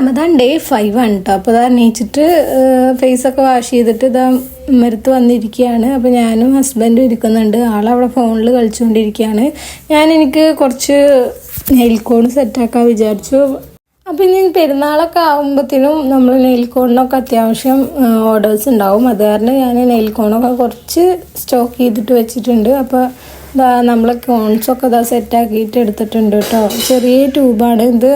Ramadan day five ആണ് കേട്ടോ അപ്പോൾ അത് എണീച്ചിട്ട് ഫേസൊക്കെ വാഷ് ചെയ്തിട്ട് ഇതാ മരുത്ത് വന്നിരിക്കുകയാണ് അപ്പോൾ ഞാനും ഹസ്ബൻഡും ഇരിക്കുന്നുണ്ട്. ആളവിടെ ഫോണിൽ കളിച്ചുകൊണ്ടിരിക്കുകയാണ് ഞാൻ എനിക്ക് കുറച്ച് നെയിൽ കോൺ സെറ്റാക്കാൻ വിചാരിച്ചു. അപ്പോൾ ഇനി പെരുന്നാളൊക്കെ ആകുമ്പോഴത്തേനും നമ്മൾ നെയിൽ കോണിനൊക്കെ അത്യാവശ്യം ഓർഡേഴ്സ് ഉണ്ടാവും. അത് കാരണം ഞാൻ നെയിൽ കോണൊക്കെ കുറച്ച് സ്റ്റോക്ക് ചെയ്തിട്ട് വെച്ചിട്ടുണ്ട്. അപ്പോൾ ഇതാ നമ്മളെ കോൺസൊക്കെ ഇതാ സെറ്റാക്കിയിട്ട് എടുത്തിട്ടുണ്ട് കേട്ടോ ചെറിയ ട്യൂബാണ് ഇത്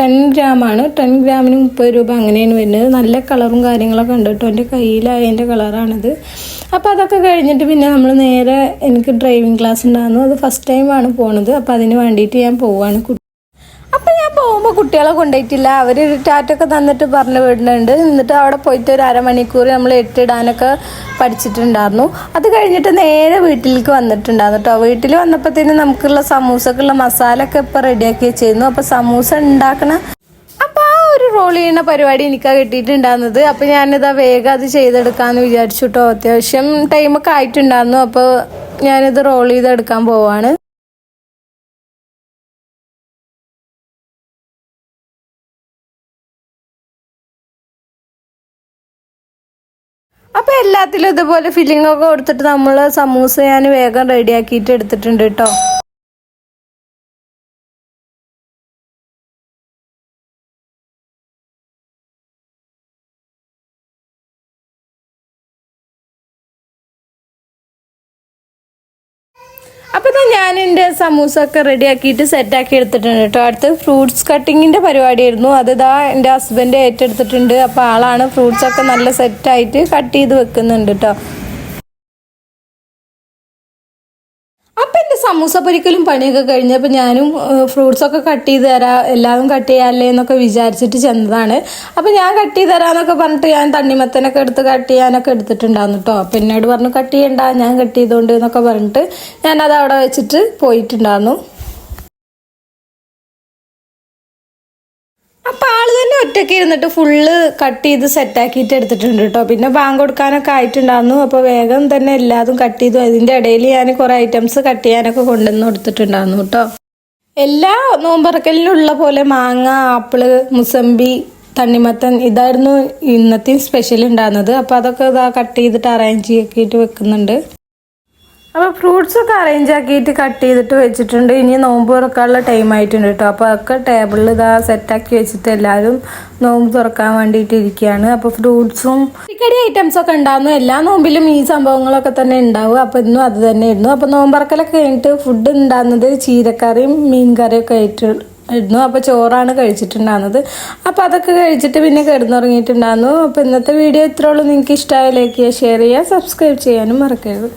ടെൻ ഗ്രാമാണ്. ടെൻ ഗ്രാമിന് മുപ്പത് രൂപ അങ്ങനെയാണ് വരുന്നത്. നല്ല കളറും കാര്യങ്ങളൊക്കെ ഉണ്ട് കേട്ടോ. എന്റെ കയ്യിലായതിന്റെ കളറാണിത്. അപ്പോൾ അതൊക്കെ കഴിഞ്ഞിട്ട് പിന്നെ നമ്മൾ നേരെ എനിക്ക് ഡ്രൈവിംഗ് ക്ലാസ് ഉണ്ടായിരുന്നു. അത് ഫസ്റ്റ് ടൈമാണ് പോണത്. അപ്പോൾ അതിന് വേണ്ടിയിട്ട് ഞാൻ പോവാണ്. പോകുമ്പോൾ കുട്ടികളെ കൊണ്ടുപോയിട്ടില്ല. അവർ ടാറ്റൊക്കെ തന്നിട്ട് പറഞ്ഞ് വിടുന്നുണ്ട്. എന്നിട്ട് അവിടെ പോയിട്ട് ഒരു അരമണിക്കൂർ നമ്മൾ എട്ടിടാനൊക്കെ പഠിച്ചിട്ടുണ്ടായിരുന്നു. അത് കഴിഞ്ഞിട്ട് നേരെ വീട്ടിലേക്ക് വന്നിട്ടുണ്ടായിരുന്നു കേട്ടോ വീട്ടിൽ വന്നപ്പോഴത്തേന് നമുക്കുള്ള സമൂസക്കുള്ള മസാല ഒക്കെ ഇപ്പോൾ റെഡിയാക്കി വെച്ചിരുന്നു. അപ്പോൾ സമൂസ ഉണ്ടാക്കണ ഒരു റോൾ ചെയ്യുന്ന പരിപാടി എനിക്കാ കിട്ടിയിട്ടുണ്ടായിരുന്നത്. അപ്പോൾ ഞാനിതാ വേഗം അത് ചെയ്തെടുക്കാമെന്ന് വിചാരിച്ചു കേട്ടോ അത്യാവശ്യം ടൈമൊക്കെ ആയിട്ടുണ്ടായിരുന്നു. അപ്പോൾ ഞാനിത് റോൾ ചെയ്തെടുക്കാൻ പോവാണ്. അപ്പോൾ എല്ലാത്തിലും ഇതുപോലെ ഫില്ലിംഗ് ഒക്കെ കൊടുത്തിട്ട് നമ്മൾ സമൂസ ഞാൻ വേഗം റെഡിയാക്കിയിട്ട് എടുത്തിട്ടുണ്ട് കേട്ടോ അപ്പോൾ ഇതാ ഞാൻ എന്റെ സമൂസ ഒക്കെ റെഡിയാക്കിയിട്ട് സെറ്റാക്കി എടുത്തിട്ടുണ്ട് കേട്ടോ. അടുത്ത് ഫ്രൂട്ട്സ് കട്ടിങ്ങിന്റെ പരിപാടിയായിരുന്നു. അത് ഇതാ എന്റെ ഹസ്ബൻഡ് ഏറ്റെടുത്തിട്ടുണ്ട്. അപ്പോൾ ആളാണ് ഫ്രൂട്ട്സ് ഒക്കെ നല്ല സെറ്റായിട്ട് കട്ട് ചെയ്ത് വെക്കുന്നുണ്ട് കേട്ടോ. സമൂസ പൊരിക്കലും പണിയൊക്കെ കഴിഞ്ഞപ്പോൾ ഞാനും ഫ്രൂട്ട്സ് ഒക്കെ കട്ട് ചെയ്ത് തരാം എല്ലാവരും കട്ട് ചെയ്യാല്ലേ എന്നൊക്കെ വിചാരിച്ചിട്ട് ചെന്നതാണ്. അപ്പം ഞാൻ കട്ട് ചെയ്ത് തരാമെന്നൊക്കെ പറഞ്ഞിട്ട് ഞാൻ തണ്ണിമത്തനൊക്കെ എടുത്ത് കട്ട് ചെയ്യാനൊക്കെ എടുത്തിട്ടുണ്ടായിരുന്നു കേട്ടോ അപ്പം എന്നോട് പറഞ്ഞു കട്ട് ചെയ്യണ്ട ഞാൻ കട്ട് ചെയ്തുകൊണ്ട് എന്നൊക്കെ പറഞ്ഞിട്ട് ഞാനത് അവിടെ വെച്ചിട്ട് പോയിട്ടുണ്ടായിരുന്നു. ഒറ്റയ്ക്ക് ഇരുന്നിട്ട് ഫുള്ള് കട്ട് ചെയ്ത് സെറ്റാക്കിയിട്ട് എടുത്തിട്ടുണ്ട് കേട്ടോ പിന്നെ ബാങ്ക് കൊടുക്കാനൊക്കെ ആയിട്ടുണ്ടായിരുന്നു. അപ്പോൾ വേഗം തന്നെ എല്ലാതും കട്ട് ചെയ്തു. അതിന്റെ ഇടയിൽ ഞാൻ കുറേ ഐറ്റംസ് കട്ട് ചെയ്യാനൊക്കെ കൊണ്ടുവന്ന് കൊടുത്തിട്ടുണ്ടായിരുന്നു കേട്ടോ എല്ലാ നോമ്പറക്കലിനുള്ള പോലെ മാങ്ങ ആപ്പിൾ മുസമ്പി തണ്ണിമത്തൻ ഇതായിരുന്നു ഇന്നത്തെയും സ്പെഷ്യൽ ഉണ്ടായിരുന്നത്. അപ്പോൾ അതൊക്കെ ഇതാ കട്ട് ചെയ്തിട്ട് അറേഞ്ച് ആക്കിയിട്ട് വെക്കുന്നുണ്ട്. അപ്പോൾ ഫ്രൂട്ട്സൊക്കെ അറേഞ്ച് ആക്കിയിട്ട് കട്ട് ചെയ്തിട്ട് വെച്ചിട്ടുണ്ട്. ഇനി നോമ്പ് തുറക്കാനുള്ള ടൈം ആയിട്ടുണ്ട് കേട്ടോ. അപ്പോൾ അതൊക്കെ ടേബിളിൽ ഇതാ സെറ്റാക്കി വെച്ചിട്ട് എല്ലാവരും നോമ്പ് തുറക്കാൻ വേണ്ടിയിട്ട് ഇരിക്കുകയാണ്. അപ്പോൾ ഫ്രൂട്ട്സും ചിക്കടി ഐറ്റംസ് ഒക്കെ ഉണ്ടായിരുന്നു എല്ലാ നോമ്പിലും ഈ സംഭവങ്ങളൊക്കെ തന്നെ ഉണ്ടാവും. അപ്പോൾ ഇന്നും അത് തന്നെ ഇരുന്നു അപ്പോൾ നോമ്പറക്കലൊക്കെ കഴിഞ്ഞിട്ട് ഫുഡ് ഉണ്ടാകുന്നത് ചീരക്കറിയും മീൻ കറിയൊക്കെ ആയിട്ട് ഇടുന്നു അപ്പോൾ ചോറാണ് കഴിച്ചിട്ടുണ്ടാകുന്നത് അപ്പോൾ അതൊക്കെ കഴിച്ചിട്ട് പിന്നെ കിടന്നുറങ്ങിയിട്ടുണ്ടായിരുന്നു അപ്പോൾ ഇന്നത്തെ വീഡിയോ ഇത്രയുള്ളൂ നിങ്ങൾക്ക് ഇഷ്ടമായ ലൈക്ക് ചെയ്യുക ഷെയർ ചെയ്യുക സബ്സ്ക്രൈബ് ചെയ്യാനും മറക്കരുത്.